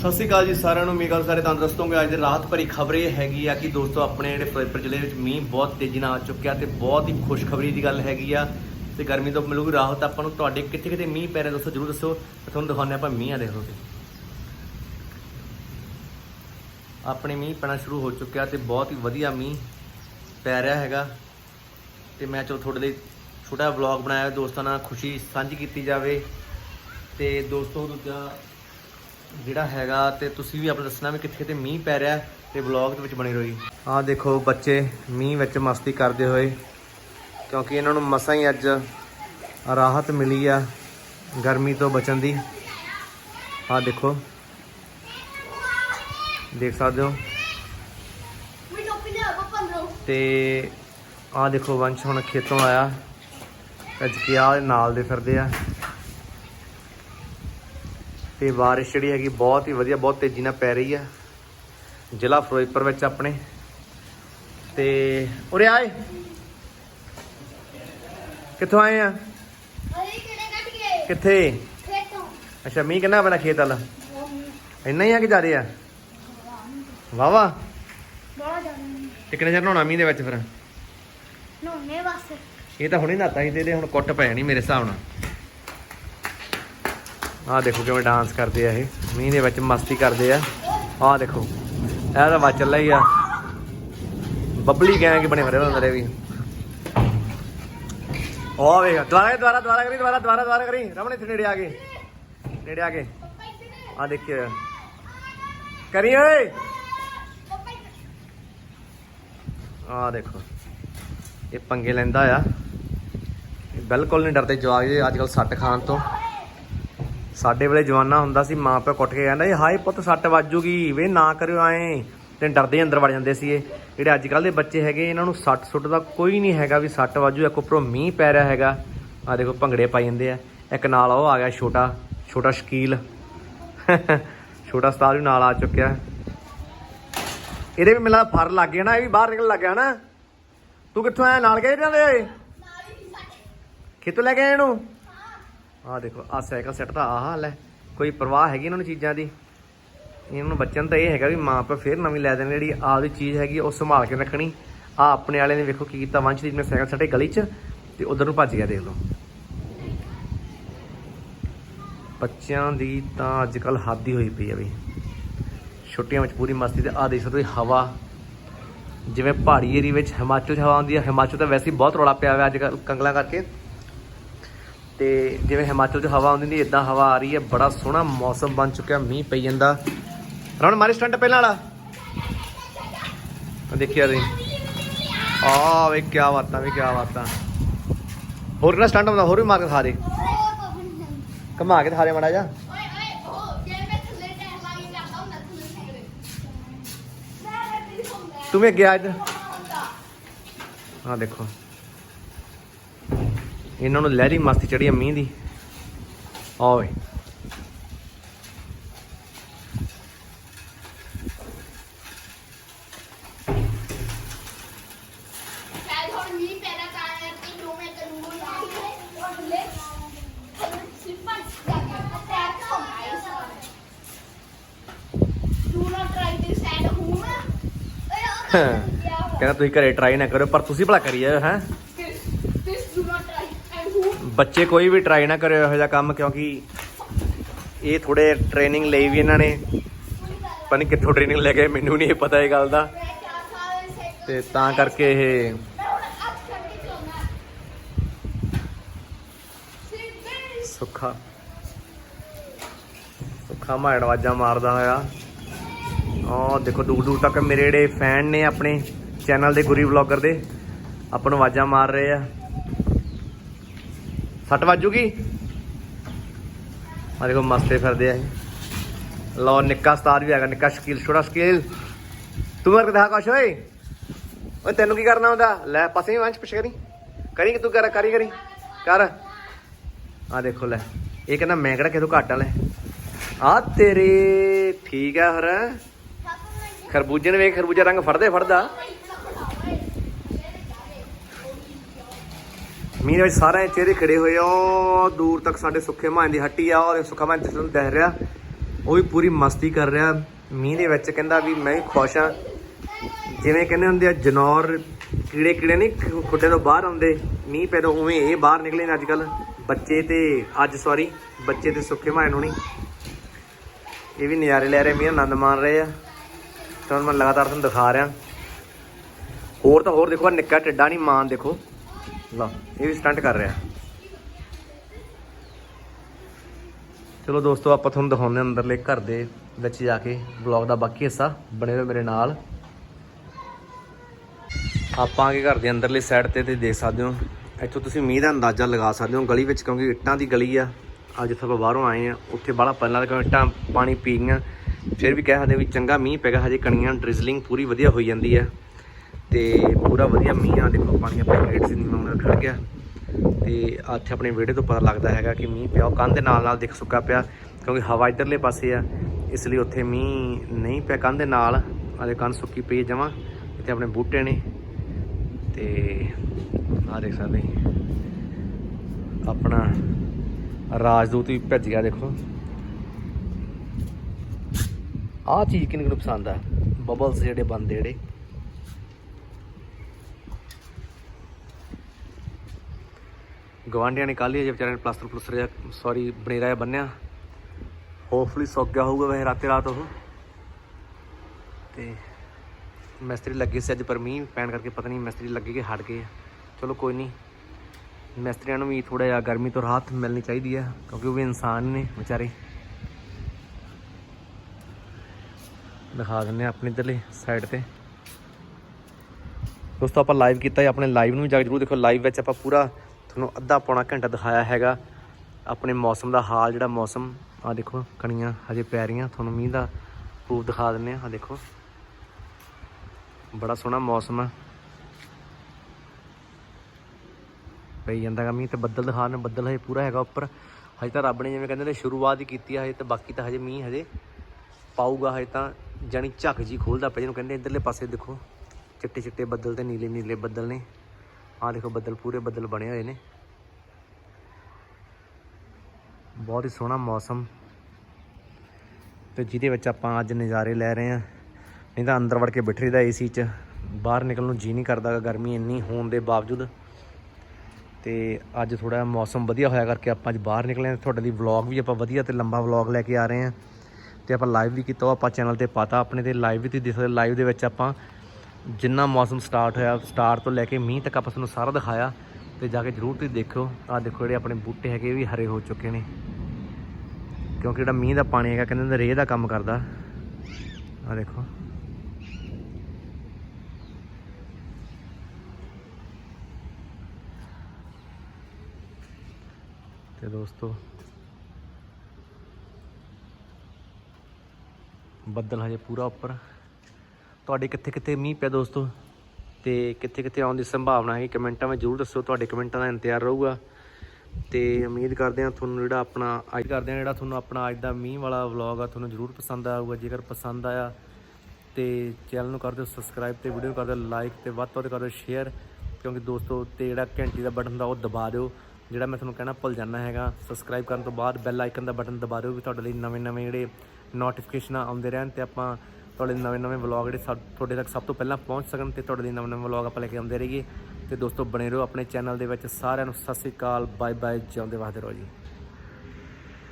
ਸਤਿ ਸ਼੍ਰੀ ਅਕਾਲ ਜੀ ਸਾਰਿਆਂ ਨੂੰ ਉਮੀਦ ਕਰਦਾ ਸਾਰੇ ਤੰਦਰੁਸਤ ਹੋਗੇ ਅੱਜ ਦੀ ਰਾਤ ਭਰੀ ਖਬਰ ਇਹ ਹੈਗੀ ਆ ਕਿ ਦੋਸਤੋ, ਆਪਣੇ ਜਿਹੜੇ ਫਿਰੋਜ਼ਪੁਰ ਜ਼ਿਲ੍ਹੇ ਵਿੱਚ ਮੀਂਹ ਬਹੁਤ ਤੇਜ਼ੀ ਨਾਲ ਆ ਚੁੱਕਿਆ ਤੇ ਬਹੁਤ ਹੀ ਖੁਸ਼ਖਬਰੀ ਦੀ ਗੱਲ ਹੈਗੀ ਆ ਤੇ ਗਰਮੀ ਤੋਂ ਮਿਲੂਗੀ ਰਾਹਤ। ਆਪਾਂ ਨੂੰ ਤੁਹਾਡੇ ਕਿੱਥੇ ਕਿਤੇ ਮੀਂਹ ਪੈ ਰਿਹਾ ਦੋਸਤੋ, ਜਰੂਰ ਦੱਸੋ। ਤੁਹਾਨੂੰ ਦਿਖਾਉਂਦੇ ਆਪਾਂ ਮੀਂਹ ਆ ਦੇਖ ਲਓ ਆਪਣੇ ਮੀਂਹ ਪੈਣਾ ਸ਼ੁਰੂ ਹੋ ਚੁੱਕਿਆ ਤੇ ਬਹੁਤ ਹੀ ਵਧੀਆ ਮੀਂਹ ਪੈ ਰਿਹਾ ਹੈਗਾ। ਤੇ ਮੈਂ ਚਲੋ ਤੁਹਾਡੇ ਲਈ ਛੋਟਾ ਵਲੌਗ ਬਣਾਇਆ, ਦੋਸਤਾਂ ਨਾਲ ਖੁਸ਼ੀ ਸਾਂਝੀ ਕੀਤੀ ਜਾਵੇ। ਤੇ ਦੋਸਤੋ, ਦੂਜਾ ਜਿਹੜਾ ਹੈਗਾ ਤੇ ਤੁਸੀਂ ਵੀ ਆਪਣਾ ਦੱਸਣਾ ਵੀ ਕਿੱਥੇ ਕਿੱਥੇ ਮੀਂਹ ਪੈ ਰਿਹਾ ਤੇ ਵਲੌਗ ਦੇ ਵਿੱਚ ਬਣੇ ਰਹੋ ਜੀ। ਆਹ ਦੇਖੋ ਬੱਚੇ ਮੀਂਹ ਵਿੱਚ ਮਸਤੀ ਕਰਦੇ ਹੋਏ, ਕਿਉਂਕਿ ਇਹਨਾਂ ਨੂੰ ਮਸਾਂ ਹੀ ਅੱਜ ਰਾਹਤ ਮਿਲੀ ਆ ਗਰਮੀ ਤੋਂ ਬਚਣ ਦੀ। ਆਹ ਦੇਖੋ, ਦੇਖ ਸਕਦੇ ਹੋ। ਮੈਂ ਤੇ ਆਹ ਦੇਖੋ ਵੰਸ਼ ਹੁਣ ਖੇਤੋਂ ਆਇਆ, ਅੱਜ ਕੀ ਨਾਲ ਦੇ ਫਿਰਦੇ ਆ। ਤੇ ਬਾਰਿਸ਼ ਜਿਹੜੀ ਹੈਗੀ ਬਹੁਤ ਹੀ ਵਧੀਆ ਬਹੁਤ ਤੇਜ਼ੀ ਨਾਲ ਪੈ ਰਹੀ ਆ। ਜ਼ਿਲ੍ਹਾ ਫਿਰੋਜ਼ਪੁਰ ਵਿੱਚ ਆਪਣੇ। ਤੇ ਉਰੇ ਆਏ। ਕਿੱਥੋਂ ਆਏ ਆ? ਕਿੱਥੇ? ਖੇਤੋਂ। ਅੱਛਾ ਮੀਂਹ ਕਿੰਨਾ ਪੈਣਾ ਖੇਤ ਵਾਲਾ? ਇੰਨਾ ਹੀ ਆ ਕਿ ਆ? ਵਾਵਾ ਬੜਾ ਜਾਣਾ ਤੇ ਕਿੰਨੇ ਚਿਰ ਨਹਾਉਣਾ ਮੀਂਹ ਦੇ ਵਿੱਚ ਫਿਰ? ਨੋਨੇ ਬਸ। ਇਹ ਤਾਂ ਹੁਣੇ ਨਾਤਾ ਸੀ ਤੇ ਇਹਦੇ ਹੁਣ ਕੁੱਟ ਪੈ ਜਾਣੀ ਮੇਰੇ ਹਿਸਾਬ ਨਾਲ। ਆਹ ਦੇਖੋ ਕਿਵੇਂ ਡਾਂਸ ਕਰਦੇ ਆ ਇਹ। ਮੀਂਹ ਦੇ ਵਿੱਚ ਮਸਤੀ ਕਰਦੇ ਆ। ਆਹ ਦੇਖੋ, ਇਹ ਤਾਂ ਵਾ ਚੱਲਾ ਹੀ ਆ। ਬੱਬਲੀ ਗੈਂਗ ਬਣੇ ਹੋਰੇ ਉਹਨਾਂ ਦੇ ਵੀ। ਉਹ ਵੇਖ ਦੁਆਰਾ ਦੁਆਰਾ ਦੁਆਰਾ ਕਰੀ ਦੁਆਰਾ ਦੁਆਰਾ ਦੁਆਰਾ ਕਰੀ। ਰਮਣ ਇੱਥੇ ਨੇੜੇ ਆ ਕੇ ਨੇੜੇ ਆ ਕੇ ਆ ਦੇਖਿਓ। ਕਰੀ ਓਏ। ਆ ਦੇਖੋ। ਇਹ ਪੰਗੇ ਲੈਂਦਾ ਆ। ਬਿਲਕੁਲ ਨਹੀਂ ਡਰਦੇ ਜਵਾਕ ਜੇ, ਅੱਜ ਕੱਲ ਸੱਟ ਖਾਣ ਤੋਂ। ਸਾਡੇ ਵੇਲੇ ਜਵਾਨਾ ਹੁੰਦਾ ਸੀ ਮਾਂ ਪਿਓ ਕੁੱਟ ਕੇ ਕਹਿੰਦਾ ਇਹ ਹਾਏ ਪੁੱਤ ਸੱਟ ਵੱਜੂਗੀ ਵੇ ਨਾ ਕਰਿਓ ਐ। ਤੇ ਡਰਦੇ ਅੰਦਰ ਵੜ ਜਾਂਦੇ ਸੀ ਇਹ ਜਿਹੜੇ ਅੱਜ ਕੱਲ ਦੇ ਬੱਚੇ ਹੈਗੇ ਇਹਨਾਂ ਨੂੰ ਸੱਟ ਸੁੱਟ ਦਾ ਕੋਈ ਨਹੀਂ ਹੈਗਾ ਵੀ ਸੱਟ ਵਾਜੂ ਇੱਕ ਉੱਪਰੋਂ ਮੀਂਹ ਪੈ ਰਿਹਾ ਹੈਗਾ। ਆ ਦੇਖੋ ਭੰਗੜੇ ਪਾਈ ਜਾਂਦੇ ਆ। ਇੱਕ ਨਾਲ ਉਹ ਆ ਗਿਆ ਛੋਟਾ ਛੋਟਾ ਸ਼ਕੀਲ। ਛੋਟਾ ਉਸਤਾਦ ਵੀ ਨਾਲ ਆ ਚੁੱਕਿਆ। ਇਹਦੇ ਵੀ ਮਿਲਾ ਫਰ ਲੱਗ ਗਿਆ ਨਾ ਇਹ ਵੀ ਬਾਹਰ ਨਿਕਲ ਲੱਗ ਗਿਆ ਨਾ। ਤੂੰ ਕਿੱਥੋਂ ਆਇਆ? ਨਾਲ ਗਏ ਇਹਨਾਂ ਦੇ? ਕਿੱਥੋਂ ਲੈ ਕੇ ਆਏ ਇਹਨੂੰ? ਆਹ ਦੇਖੋ, ਆਹ ਸਾਈਕਲ ਸੈੱਟ ਦਾ ਆਹ ਹਾਲ ਹੈ। ਕੋਈ ਪਰਵਾਹ ਹੈਗੀ ਇਹਨਾਂ ਨੂੰ ਚੀਜ਼ਾਂ ਦੀ? ਇਹਨਾਂ ਨੂੰ ਬੱਚਿਆਂ ਨੂੰ ਤਾਂ ਇਹ ਹੈਗਾ ਵੀ ਮਾਂ ਪਿਓ ਫੇਰ ਨਵੀਂ ਲੈ ਦੇਣ ਜਿਹੜੀ ਆਪਦੀ ਚੀਜ਼ ਹੈਗੀ, ਉਹ ਸੰਭਾਲ ਕੇ ਰੱਖਣੀ। ਆ ਆਪਣੇ ਵਾਲੇ ਨੇ ਵੇਖੋ ਕੀ ਕੀਤਾ ਵੰਸ਼ਦੀਪ ਨੇ ਸਾਈਕਲ ਸੱਟੇ ਗਲੀ 'ਚ ਤੇ ਉਧਰ ਨੂੰ ਭੱਜ ਗਿਆ, ਦੇਖ ਲਓ। ਬੱਚਿਆਂ ਦੀ ਤਾਂ ਅੱਜ ਕੱਲ ਹੱਦ ਹੀ ਹੋਈ ਪਈ ਆ ਵੀ। ਛੁੱਟੀਆਂ ਵਿੱਚ ਪੂਰੀ ਮਸਤੀ ਤੇ ਆ ਦੇਖ ਸਕਦੇ ਹਵਾ। ਜਿਵੇਂ ਪਹਾੜੀ ਏਰੀਆ ਵਿੱਚ ਹਿਮਾਚਲ 'ਚ ਹਵਾ ਆਉਂਦੀ ਹੈ, ਹਿਮਾਚਲ ਤਾਂ ਵੈਸੇ ਹੀ ਬਹੁਤ ਰੌਲਾ ਪਿਆ ਹੋਇਆ ਅੱਜ ਕੱਲ ਕੰਗਲਾਂ ਕਰਕੇ। ਤੇ ਜਿਵੇਂ ਹਿਮਾਚਲ 'ਚ ਹਵਾ ਆਉਂਦੀ ਨਹੀਂ ਇਦਾਂ ਹਵਾ ਆ ਰਹੀ ਹੈ। ਬੜਾ ਸੋਹਣਾ ਮੌਸਮ ਬਣ ਚੁੱਕਿਆ, ਮੀਂਹ ਪਈ ਜਾਂਦਾ। ਰਣ ਮਾਰੀ ਸਟੰਟ ਪਹਿਲਾਂ ਵਾਲਾ। ਦੇਖਿਆ ਤੁਸੀਂ। ਆ ਵੇ ਕੀ ਬਾਤਾਂ ਵੀ ਕੀ ਬਾਤਾਂ। ਹੋਰ ਕਿਹੜਾ ਸਟੰਟ ਹੁੰਦਾ ਹੋਰ ਵੀ ਮਾਰ ਕੇ ਖਾ ਦੇ। ਘਮਾ ਕੇ ਦਿਖਾ ਦੇ ਮਾੜਾ ਜਾ ਤੂੰ ਵੀ ਅੱਗੇ ਆ ਇੱਧਰ। ਹੁੰਦਾ ਦੇਖੋ। ਇਹਨਾਂ ਨੂੰ ਲਹਿਰੀ ਮਸਤੀ ਚੜੀ ਆ ਮੀਂਹ ਦੀ। ਉਹ ਕਹਿੰਦਾ ਤੁਸੀਂ ਘਰੇ ਟਰਾਈ ਨਾ ਕਰੋ ਪਰ ਤੁਸੀਂ ਭਲਾ ਕਰੀ ਜਾਓ ਹੈ? ਬੱਚੇ ਕੋਈ ਵੀ ਟਰਾਈ ਨਾ ਕਰਿਓ ਇਹੋ ਜਿਹਾ ਕੰਮ, ਕਿਉਂਕਿ ਇਹ ਥੋੜੇ ਟ੍ਰੇਨਿੰਗ ਲਈ ਵੀ ਇਹਨਾਂ ਨੇ। ਪਤਾ ਨਹੀਂ ਕਿੱਥੋਂ ਟ੍ਰੇਨਿੰਗ ਲੈ ਕੇ, ਮੈਨੂੰ ਨਹੀਂ ਪਤਾ ਇਹ ਗੱਲ ਦਾ। ਮੈਂ ਤੇ ਤਾਂ ਕਰਕੇ ਇਹ ਸੁੱਖਾ ਸੁੱਖਾ ਮਾਇੜ ਵਾਜਾ ਮਾਰਦਾ ਹੋਇਆ। ਆਹ ਦੇਖੋ, ਦੂਰ ਦੂਰ ਤੱਕ ਮੇਰੇ ਜਿਹੜੇ ਫੈਨ ਨੇ ਆਪਣੇ ਚੈਨਲ ਦੇ ਗੁਰੀ ਵਲੌਗਰ ਦੇ, ਆਪਾਂ ਨੂੰ ਆਵਾਜ਼ਾਂ ਮਾਰ ਰਹੇ ਆ। ਸੱਟ ਵੱਜੂਗੀ ਆ ਦੇਖੋ ਮਸਤੇ ਫਿਰਦੇ ਆ ਲਓ, ਨਿੱਕਾ ਉਸਤਾਦ ਵੀ ਹੈਗਾ, ਨਿੱਕਾ ਸ਼ਕੀਲ, ਛੋਟਾ ਸ਼ਕੀਲ। ਤੂੰ ਵਰਕ ਦਿਖਾ ਕੁਛ, ਓਏ। ਓਏ, ਤੈਨੂੰ ਕੀ ਕਰਨਾ ਹੁੰਦਾ? ਲੈ, ਪਾਸੇ ਹੀ ਵੰਸ਼ ਪਿੱਛੇ ਕਰੀ। ਕਰੀ ਕਿ ਤੂੰ ਕਰ, ਕਰੀ ਕਰੀ। ਕਰ। ਆ ਦੇਖੋ, ਲੈ। ਇਹ ਕਹਿੰਦਾ, ਮੈਂ ਕਿਹੜਾ ਕਿਦੋਂ ਘੱਟ ਲੈ। ਆ ਤੇਰੇ, ਠੀਕ ਆ, ਹਰ। ਖਰਬੂਜੇ ਨੇ ਵੇਖ, ਖਰਬੂਜਾ ਰੰਗ ਫੜਦੇ, ਫੜਦਾ। ਮੀਂਹ ਦੇ ਵਿੱਚ ਸਾਰੇ ਚਿਹਰੇ ਖੜੇ ਹੋਏ ਆ। ਉਹ ਦੂਰ ਤੱਕ ਸਾਡੇ ਸੁੱਖੇ ਮਾਂ ਦੀ ਹੱਟੀ ਆ ਔਰ ਸੁੱਖਾ ਮਾਂ ਜਿਸ ਨੂੰ ਦਿਖ ਰਿਹਾ। ਉਹ ਵੀ ਪੂਰੀ ਮਸਤੀ ਕਰ ਰਿਹਾ। ਮੀਂਹ ਦੇ ਵਿੱਚ ਕਹਿੰਦਾ ਵੀ ਮੈਂ ਵੀ ਖੁਸ਼ ਹਾਂ ਜਿਵੇਂ ਕਹਿੰਦੇ ਹੁੰਦੇ ਆ, ਜਨੌਰ ਕੀੜੇ ਕੀੜੇ ਨਹੀਂ, ਖ- ਖੁੱਡੇ ਤੋਂ ਬਾਹਰ ਆਉਂਦੇ। ਮੀਂਹ ਪੈ ਤੋਂ ਉਵੇਂ ਇਹ ਬਾਹਰ ਨਿਕਲੇ ਨੇ ਅੱਜ ਕੱਲ ਬੱਚੇ ਤੇ ਅੱਜ ਸੌਰੀ ਬੱਚੇ ਤੇ ਸੁੱਖੇ ਮਾਇਨ ਹੋਣੀ। ਇਹ ਵੀ ਨਜ਼ਾਰੇ ਲੈ ਰਹੇ ਮੀਂਹ ਆਨੰਦ ਮਾਣ ਰਹੇ ਆ। ਤੁਹਾਨੂੰ ਮੈਂ ਲਗਾਤਾਰ ਤੁਹਾਨੂੰ ਦਿਖਾ ਰਿਹਾ। ਹੋਰ ਤਾਂ ਹੋਰ ਦੇਖੋ ਨਿੱਕਾ ਟਿੱਡਾ ਨਹੀਂ ਮਾਨ ਦੇਖੋ। ਲਓ ਇਹ ਵੀ ਸਟੰਟ ਕਰ ਰਿਹਾ। ਚਲੋ ਦੋਸਤੋ, ਆਪਾਂ ਤੁਹਾਨੂੰ ਦਿਖਾਉਂਦੇ ਹਾਂ ਅੰਦਰਲੇ ਘਰ ਦੇ ਵਿੱਚ ਜਾ ਕੇ ਵਲੌਗ ਦਾ ਬਾਕੀ ਹਿੱਸਾ, ਬਣੇ ਰਹੋ ਮੇਰੇ ਨਾਲ। ਆਪਾਂ ਆ ਕੇ ਘਰ ਦੇ ਅੰਦਰਲੀ ਸਾਈਡ ਤੇ ਤੇ ਦੇਖ ਸਕਦੇ ਹੋ। ਇੱਥੋਂ ਤੁਸੀਂ ਮੀਂਹ ਦਾ ਅੰਦਾਜ਼ਾ ਲਗਾ ਸਕਦੇ ਹੋ ਗਲੀ ਵਿੱਚ, ਕਿਉਂਕਿ ਇੱਟਾਂ ਦੀ ਗਲੀ ਆ। ਅੱਜ ਜਿੱਥੇ ਆਪਾਂ ਬਾਹਰੋਂ ਆਏ ਆ ਉੱਥੇ ਬਾਹਲਾ ਪਹਿਲਾਂ ਕਿਉਂਕਿ ਇੱਟਾਂ ਪਾਣੀ ਪੀ ਗਈਆਂ। ਫਿਰ ਵੀ ਕਹਿ ਸਕਦੇ ਵੀ ਚੰਗਾ ਮੀਂਹ ਪੈਗਾ ਹਜੇ ਕਣੀਆਂ ਡ੍ਰਿਜ਼ਲਿੰਗ ਪੂਰੀ ਵਧੀਆ ਹੋਈ ਜਾਂਦੀ ਆ। ਤੇ ਪੂਰਾ ਵਧੀਆ ਮੀਂਹ ਆ। ਦੇਖੋ, ਪਾਣੀ ਆਪਣੇ ਗੇਟ ਦੇ ਨੀਵਾਂ ਖੜ ਗਿਆ। ਤੇ ਇੱਥੇ ਆਪਣੇ ਵਿਹੜੇ ਤੋਂ ਪਤਾ ਲੱਗਦਾ ਹੈਗਾ ਕਿ ਮੀਂਹ ਪਿਆ। ਉਹ ਕੰਧ ਦੇ ਨਾਲ ਨਾਲ ਦੇਖ ਸੁੱਕਾ ਪਿਆ, ਕਿਉਂਕਿ ਹਵਾ ਇਧਰਲੇ ਪਾਸੇ ਆ। ਇਸ ਲਈ ਉੱਥੇ ਮੀਂਹ ਨਹੀਂ ਪਿਆ। ਕੰਧ ਦੇ ਨਾਲ ਆਲੇ ਕੰਧ ਸੁੱਕੀ ਪਈ ਜਮਾਂ। ਇੱਥੇ ਆਪਣੇ ਬੂਟੇ ਨੇ। ਤੇ ਆਹ ਦੇਖ ਸਕਦੇ ਆਪਣਾ ਰਾਜਦੂਤ ਵੀ ਭੱਜ ਗਿਆ, ਦੇਖੋ। ਆਹ ਚੀਜ਼ ਕਿੰਨੀ ਕੁ ਨੂੰ ਪਸੰਦ ਆ ਬਬਲਸ ਜਿਹੜੇ ਬੰਦੇ ਜਿਹੜੇ। ਗਵਾਂਢੀਆਂ ਨੇ ਕੱਲ੍ਹ ਹੀ ਅਜੇ ਵਿਚਾਰਿਆਂ ਨੇ ਪਲਾਸਟਰ ਪਲੂਸਟਰ ਜਾਂ ਸੌਰੀ ਬਨੇਰਾ ਜਿਹਾ ਬੰਨਿਆ। ਹੋਪਫੁਲੀ ਸੁੱਕ ਗਿਆ ਹੋਊਗਾ ਵੈਸੇ ਰਾਤੇ ਰਾਤ ਉਹ। ਤੇ ਮਿਸਤਰੀ ਲੱਗੇ ਸੀ ਅੱਜ ਪਰ ਮੀਂਹ ਪੈਣ ਕਰਕੇ ਪਤਾ ਨਹੀਂ ਮਿਸਤਰੀ ਲੱਗੇ ਕਿ ਹਟ ਗਏ ਆ। ਚਲੋ ਕੋਈ ਨਹੀਂ, ਮਿਸਤਰੀਆਂ ਨੂੰ ਵੀ ਥੋੜਾ ਜਿਹਾ ਗਰਮੀ ਤੋਂ ਰਾਹਤ ਮਿਲਣੀ ਚਾਹੀਦੀ ਹੈ ਕਿਉਂਕਿ ਉਹ ਵੀ ਇਨਸਾਨ ਨੇ ਵਿਚਾਰੇ। ਦਿਖਾ ਦਿੰਦੇ ਆ ਆਪਣੀ ਇੱਧਰਲੀ ਸਾਈਡ ਤੇ। ਦੋਸਤੋ ਆਪਾਂ ਲਾਈਵ ਕੀਤਾ ਹੈ, ਆਪਣੇ ਲਾਈਵ ਨੂੰ ਵੀ ਜਾ ਕੇ ਜਰੂਰ ਦੇਖੋ। ਲਾਈਵ ਵਿੱਚ ਆਪਾਂ ਪੂਰਾ ਤੁਹਾਨੂੰ ਅੱਧਾ ਪੌਣਾ ਘੰਟਾ ਦਿਖਾਇਆ ਹੈਗਾ। ਆਪਣੇ ਮੌਸਮ ਦਾ ਹਾਲ, ਜਿਹੜਾ ਮੌਸਮ ਆ ਦੇਖੋ, ਕਣੀਆਂ ਹਜੇ ਪੈ ਰਹੀਆਂ, ਤੁਹਾਨੂੰ ਮੀਂਹ ਦਾ ਪ੍ਰੂਫ ਦਿਖਾ ਦਿੰਦੇ ਆ ਆ ਦੇਖੋ। ਬੜਾ ਸੋਹਣਾ ਮੌਸਮ ਆ। ਪਈ ਜਾਂਦਾ ਗਾ ਮੀਂਹ ਤੇ ਬੱਦਲ ਦਿਖਾ ਨੇ ਬੱਦਲ ਹਜੇ ਪੂਰਾ ਹੈਗਾ ਉੱਪਰ। ਹਜੇ ਤਾਂ ਰੱਬ ਨੇ ਜਿਵੇਂ ਕਹਿੰਦੇ ਨੇ ਸ਼ੁਰੂਆਤ ਹੀ ਕੀਤੀ ਆ, ਹਜੇ ਤੇ ਬਾਕੀ ਤਾਂ ਹਜੇ ਮੀਂਹ ਹਜੇ ਪਾਊਗਾ, ਹਜੇ ਤਾਂ ਜਾਨੀ ਝੱਕ ਜੀ ਖੋਲਦਾ ਪਿਆ, ਜਿਹਨੂੰ ਕਹਿੰਦੇ ਇਧਰਲੇ ਪਾਸੇ ਦੇਖੋ। ਚਿੱਟੇ ਚਿੱਟੇ ਬੱਦਲ ਤੇ ਨੀਲੇ ਨੀਲੇ ਬੱਦਲ ਨੇ। ਆਹ ਦੇਖੋ ਬੱਦਲ ਪੂਰੇ ਬੱਦਲ ਬਣੇ ਹੋਏ ਨੇ। ਬਹੁਤ ਹੀ ਸੋਹਣਾ ਮੌਸਮ। ਤੇ ਜਿਹਦੇ ਵਿੱਚ ਆਪਾਂ ਅੱਜ ਨਜ਼ਾਰੇ ਲੈ ਰਹੇ ਹਾਂ। ਨਹੀਂ ਤਾਂ ਅੰਦਰ ਵੜ ਕੇ ਬੈਠੇ ਰਹੀਦਾ ਏਸੀ 'ਚ ਬਾਹਰ ਨਿਕਲਣ ਨੂੰ ਜੀ ਨਹੀਂ ਕਰਦਾ ਗਾ, ਗਰਮੀ ਇੰਨੀ ਹੋਣ ਦੇ ਬਾਵਜੂਦ। ਤੇ ਅੱਜ ਥੋੜਾ ਮੌਸਮ ਵਧੀਆ ਹੋਇਆ ਕਰਕੇ ਆਪਾਂ ਅੱਜ ਬਾਹਰ ਨਿਕਲੇ ਹਾਂ। ਤੁਹਾਡੇ ਲਈ ਵਲੌਗ ਵੀ ਆਪਾਂ ਵਧੀਆ ਤੇ ਲੰਬਾ ਵਲੌਗ ਲੈ ਕੇ ਆ ਰਹੇ ਹਾਂ। ਤੇ ਆਪਾਂ ਲਾਈਵ ਵੀ ਕੀਤਾ ਉਹ ਆਪਾਂ ਚੈਨਲ ਤੇ ਪਾਤਾ ਆਪਣੇ ਤੇ ਲਾਈਵ ਵੀ ਤੁਸੀਂ ਦੇਖ ਸਕਦੇ ਲਾਈਵ ਦੇ ਵਿੱਚ ਆਪਾਂ ਜਿੰਨਾ ਮੌਸਮ ਸਟਾਰਟ ਹੋਇਆ ਸਟਾਰਟ ਤੋਂ ਲੈ ਕੇ ਮੀਂਹ ਤੱਕ ਆਪਾਂ ਤੁਹਾਨੂੰ ਸਾਰਾ ਦਿਖਾਇਆ ਤੇ ਜਾ ਕੇ ਜਰੂਰ ਤੁਸੀਂ ਦੇਖਿਓ। ਆਹ ਦੇਖੋ ਜਿਹੜੇ ਆਪਣੇ ਬੂਟੇ ਹੈਗੇ ਵੀ ਹਰੇ ਹੋ ਚੁੱਕੇ ਨੇ। ਕਿਉਂਕਿ ਜਿਹੜਾ ਮੀਂਹ ਦਾ ਪਾਣੀ ਹੈਗਾ, ਕਹਿੰਦੇ ਰੇਹ ਦਾ ਕੰਮ ਕਰਦਾ। ਆਹ ਦੇਖੋ। ਤੇ ਦੋਸਤੋ, ਬੱਦਲ ਹਜੇ ਪੂਰਾ ਉੱਪਰ। ਤੁਹਾਡੇ ਕਿੱਥੇ ਕਿੱਥੇ ਮੀਂਹ ਪਿਆ ਦੋਸਤੋ? ਤੇ ਕਿੱਥੇ ਕਿੱਥੇ ਆਉਣ ਦੀ ਸੰਭਾਵਨਾ ਹੈ ਕਮੈਂਟਾਂ ਵਿੱਚ ਜਰੂਰ ਦੱਸੋ ਤੁਹਾਡੇ ਕਮੈਂਟਾਂ ਦਾ ਇੰਤਜ਼ਾਰ ਰਹੂਗਾ। ਤੇ ਉਮੀਦ ਕਰਦੇ ਹਾਂ ਤੁਹਾਨੂੰ ਜਿਹੜਾ ਆਪਣਾ ਅੱਜ ਕਰਦੇ ਹਾਂ ਜਿਹੜਾ ਤੁਹਾਨੂੰ ਆਪਣਾ ਅੱਜ ਦਾ ਮੀਂਹ ਵਾਲਾ ਵਲੌਗ ਆ, ਤੁਹਾਨੂੰ ਜਰੂਰ ਪਸੰਦ ਆਊਗਾ। ਜੇਕਰ ਪਸੰਦ ਆਇਆ, ਤੇ ਚੈਨਲ ਨੂੰ ਕਰ ਦਿਓ ਸਬਸਕ੍ਰਾਈਬ ਤੇ ਵੀਡੀਓ ਕਰ ਦਿਓ ਲਾਈਕ ਤੇ ਵੱਧ ਤੋਂ ਵੱਧ ਕਰ ਦਿਓ ਸ਼ੇਅਰ ਕਿਉਂਕਿ ਦੋਸਤੋ ਤੇ ਜਿਹੜਾ ਘੰਟੀ ਦਾ ਬਟਨ ਦਾ ਉਹ ਦਬਾ ਦਿਓ, ਜਿਹੜਾ ਮੈਂ ਤੁਹਾਨੂੰ ਕਹਿਣਾ ਭੁੱਲ ਜਾਂਦਾ ਹੈਗਾ। ਸਬਸਕ੍ਰਾਈਬ ਕਰਨ ਤੋਂ ਬਾਅਦ ਬੈਲ ਆਈਕਨ ਦਾ ਬਟਨ ਦਬਾ ਦਿਓ ਵੀ ਤੁਹਾਡੇ ਲਈ ਨਵੇਂ ਨਵੇਂ ਜਿਹੜੇ ਨੋਟੀਫਿਕੇਸ਼ਨਾਂ ਆਉਂਦੇ ਰਹਿਣ ਤੇ ਆਪਾਂ ਤੁਹਾਡੇ ਨਵੇਂ ਨਵੇਂ ਵਲੌਗ ਜਿਹੜੇ ਸਭ ਤੁਹਾਡੇ ਤੱਕ ਸਭ ਤੋਂ ਪਹਿਲਾਂ ਪਹੁੰਚ ਸਕਣ ਤੇ ਤੁਹਾਡੇ ਲਈ ਨਵੇਂ ਨਵੇਂ ਵਲੌਗ ਆਪਾਂ ਲੈ ਕੇ ਆਉਂਦੇ ਰਹੀਏ। ਤੇ ਦੋਸਤੋ ਬਣੇ ਰਹੋ ਆਪਣੇ ਚੈਨਲ ਦੇ ਵਿੱਚ ਸਾਰਿਆਂ ਨੂੰ ਸਤਿ ਸ੍ਰੀ ਅਕਾਲ, ਬਾਏ ਬਾਏ, ਜਿਉਂਦੇ ਵਾਸਤੇ ਰਹੋ ਜੀ।